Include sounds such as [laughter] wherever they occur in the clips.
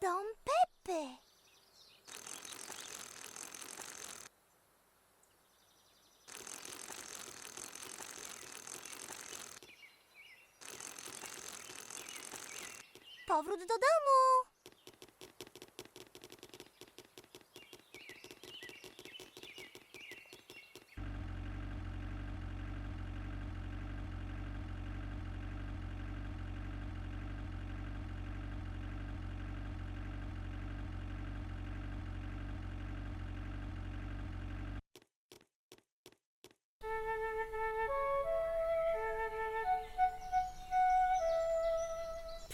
Don Peppe! Powrót do domu.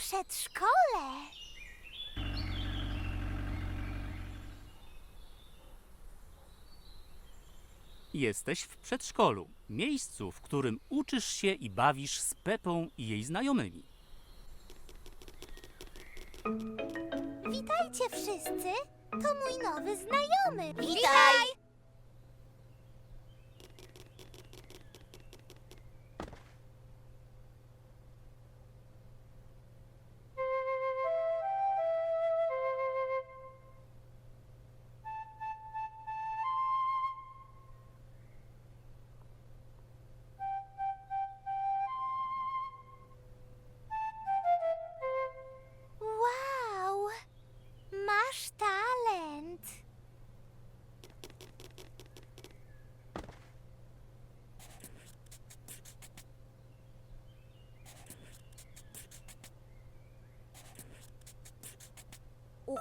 Przedszkole. Jesteś w przedszkolu, miejscu, w którym uczysz się i bawisz z Pepą i jej znajomymi. Witajcie wszyscy. To mój nowy znajomy. Witaj.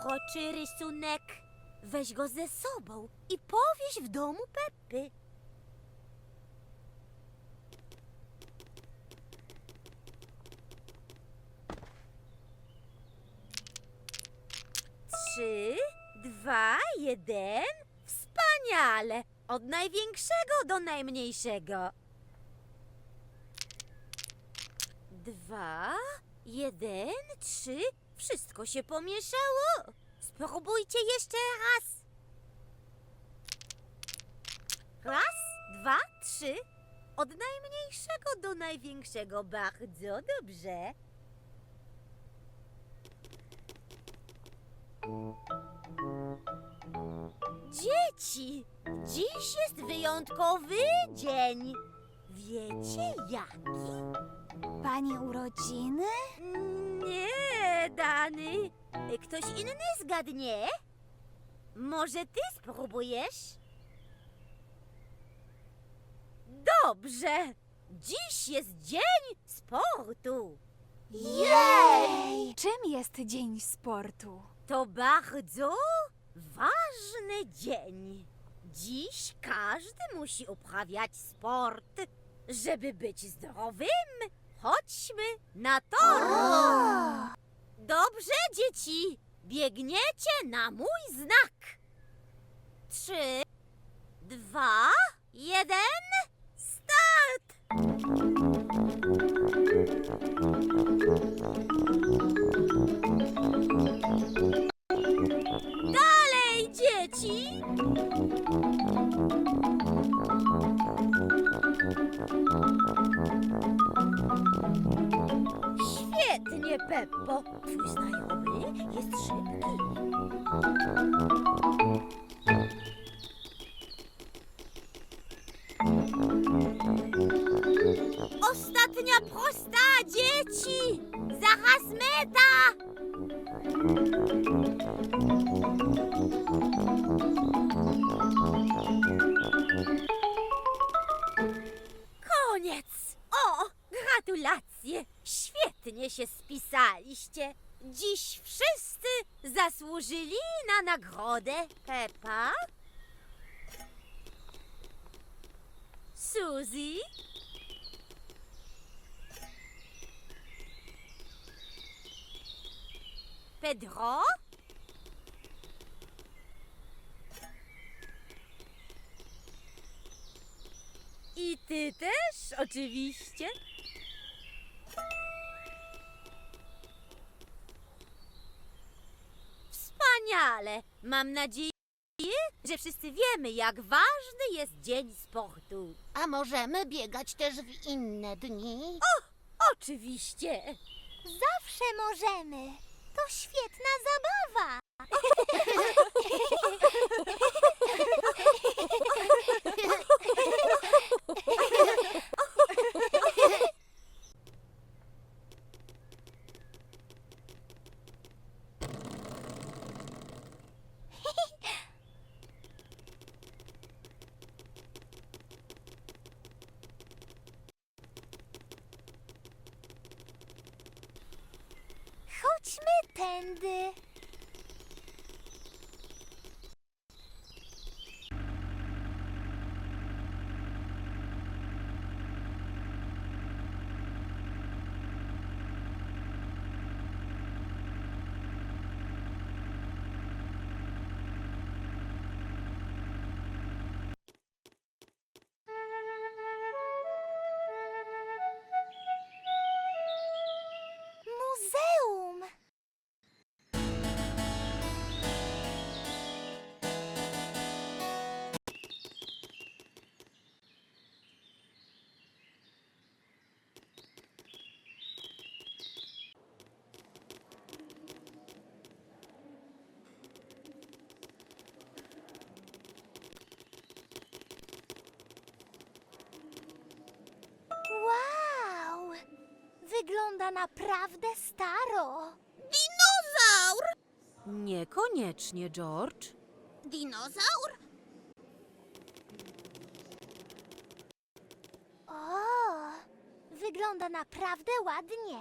Uroczy rysunek. Weź go ze sobą i powieś w domu Peppy. Trzy, dwa, jeden. Wspaniale! Od największego do najmniejszego. Dwa, jeden, trzy. Wszystko się pomieszało. Spróbujcie jeszcze raz. Raz, dwa, trzy. Od najmniejszego do największego. Bardzo dobrze. Dzieci, dziś jest wyjątkowy dzień. Wiecie jaki? Pani urodziny? Nie, Dany. Ktoś inny zgadnie? Może ty spróbujesz? Dobrze. Dziś jest dzień sportu. Jej! Czym jest Dzień Sportu? To bardzo ważny dzień. Dziś każdy musi uprawiać sport. Żeby być zdrowym, chodźmy na tor. Dobrze, dzieci. Biegniecie na mój znak. Trzy, dwa, jeden, start! Znajomy jest się spisaliście. Dziś wszyscy zasłużyli na nagrodę. Pepa? Suzy? Pedro? I ty też, oczywiście. Wspaniale. Mam nadzieję, że wszyscy wiemy, jak ważny jest dzień sportu. A możemy biegać też w inne dni? Oczywiście. Zawsze możemy. To świetna Chodźmy Wygląda naprawdę staro. Dinozaur! Niekoniecznie, George. Dinozaur? O, wygląda naprawdę ładnie.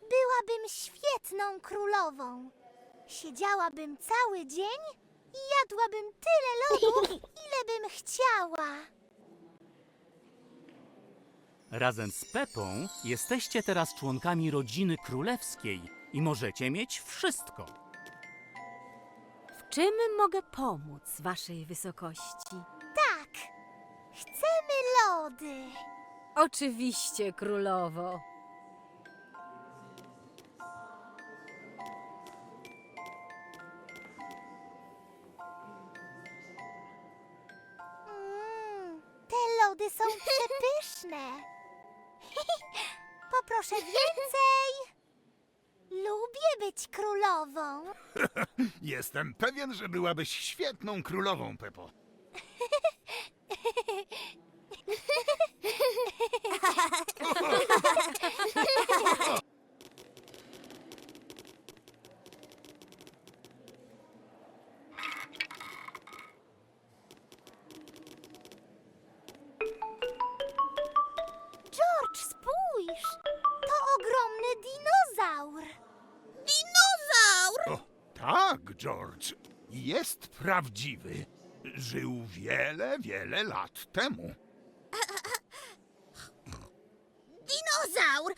Byłabym świetną królową. Siedziałabym cały dzień i jadłabym tyle lodów, [laughs] ile bym chciała. Razem z Pepą jesteście teraz członkami rodziny królewskiej i możecie mieć wszystko. W czym mogę pomóc waszej wysokości? Tak, chcemy lody. Oczywiście, królowo. Więcej. Lubię być królową. [laughs] Jestem pewien, że byłabyś świetną królową, Pepo. [laughs] [laughs] George. Jest prawdziwy. Żył wiele, wiele lat temu. Dinozaur!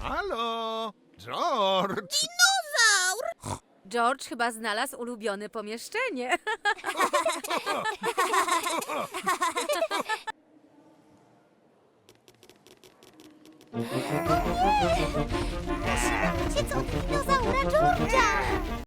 Halo, George. George chyba znalazł ulubione pomieszczenie. [laughs] Musimy uciec od dinozaura George'a!